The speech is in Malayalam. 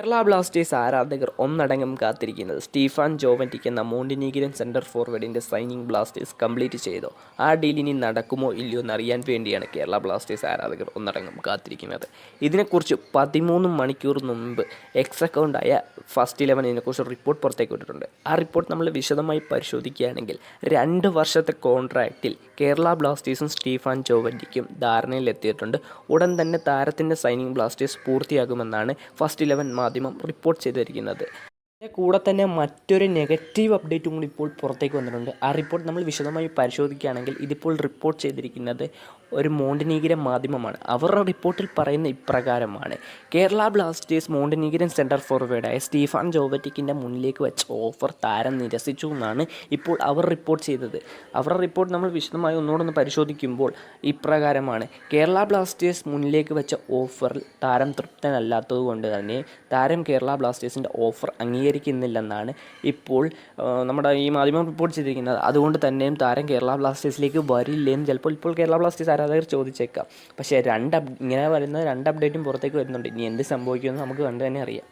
കേരള ബ്ലാസ്റ്റേഴ്സ് ആരാധകർ ഒന്നടങ്കം കാത്തിരിക്കുന്നത് സ്റ്റീഫാൻ ജോവന്റിക്ക് എന്ന മോണ്ടിനീഗിരൻ സെന്റർ ഫോർവേഡിന്റെ സൈനിങ് ബ്ലാസ്റ്റേഴ്സ് കംപ്ലീറ്റ് ചെയ്തോ. ആ ഡീലിനി നടക്കുമോ ഇല്ലയോ എന്നറിയാൻ വേണ്ടിയാണ് കേരള ബ്ലാസ്റ്റേഴ്സ് ആരാധകർ ഒന്നടങ്കം കാത്തിരിക്കുന്നത്. ഇതിനെക്കുറിച്ച് പതിമൂന്ന് മണിക്കൂർ മുമ്പ് എക്സ് അക്കൗണ്ടായ ഫസ്റ്റ് ഇലവൻ ഇതിനെക്കുറിച്ച് റിപ്പോർട്ട് പുറത്തേക്ക് വിട്ടിട്ടുണ്ട്. ആ റിപ്പോർട്ട് നമ്മൾ വിശദമായി പരിശോധിക്കുകയാണെങ്കിൽ രണ്ട് വർഷത്തെ കോൺട്രാക്റ്റിൽ കേരള ബ്ലാസ്റ്റേഴ്സും സ്റ്റീഫാൻ ജോവന്റിക്കും ധാരണയിലെത്തിയിട്ടുണ്ട്. ഉടൻ തന്നെ താരത്തിന്റെ സൈനിങ് ബ്ലാസ്റ്റേഴ്സ് പൂർത്തിയാകുമെന്നാണ് ഫസ്റ്റ് ഇലവൻ മാധ്യമം റിപ്പോർട്ട് ചെയ്തിരിക്കുന്നത്. ഇതിന്റെ കൂടെ തന്നെ മറ്റൊരു നെഗറ്റീവ് അപ്ഡേറ്റും കൂടി ഇപ്പോൾ പുറത്തേക്ക് വന്നിട്ടുണ്ട്. ആ റിപ്പോർട്ട് നമ്മൾ വിശദമായി പരിശോധിക്കുകയാണെങ്കിൽ ഇതിപ്പോൾ റിപ്പോർട്ട് ചെയ്തിരിക്കുന്നത് ഒരു മോണ്ടിനീഗിരൻ മാധ്യമമാണ്. അവരുടെ റിപ്പോർട്ടിൽ പറയുന്ന ഇപ്രകാരമാണ്. കേരള ബ്ലാസ്റ്റേഴ്സ് മോണ്ടിനീഗിരൻ സെന്റർ ഫോർവേഡായ സ്റ്റീഫാൻ ജോവറ്റിക്കിന്റെ മുന്നിലേക്ക് വെച്ച ഓഫർ താരം നിരസിച്ചു എന്നാണ് ഇപ്പോൾ അവർ റിപ്പോർട്ട് ചെയ്തത്. അവരുടെ റിപ്പോർട്ട് നമ്മൾ വിശദമായി ഒന്നുകൂടെ ഒന്ന് പരിശോധിക്കുമ്പോൾ ഇപ്രകാരമാണ്. കേരള ബ്ലാസ്റ്റേഴ്സ് മുന്നിലേക്ക് വെച്ച ഓഫറിൽ താരം തൃപ്തനല്ലാത്തത് കൊണ്ട് തന്നെ താരം കേരള ബ്ലാസ്റ്റേഴ്സിന്റെ ഓഫർ അംഗീകരിക്കുന്നില്ലെന്നാണ് ഇപ്പോൾ നമ്മുടെ ഈ മാധ്യമം റിപ്പോർട്ട് ചെയ്തിരിക്കുന്നത്. അതുകൊണ്ട് തന്നെയും താരം കേരള ബ്ലാസ്റ്റേഴ്സിലേക്ക് വരില്ലെന്ന് ചിലപ്പോൾ ഇപ്പോൾ കേരള ബ്ലാസ്റ്റേഴ്സ് ആരാധകർ ചോദിച്ചേക്കാം. പക്ഷേ രണ്ട് ഇങ്ങനെ വരുന്ന രണ്ട് അപ്ഡേറ്റും പുറത്തേക്ക് വരുന്നുണ്ട്. ഇനി എന്ത് സംഭവിക്കുമെന്ന് നമുക്ക് കണ്ടു തന്നെ അറിയാം.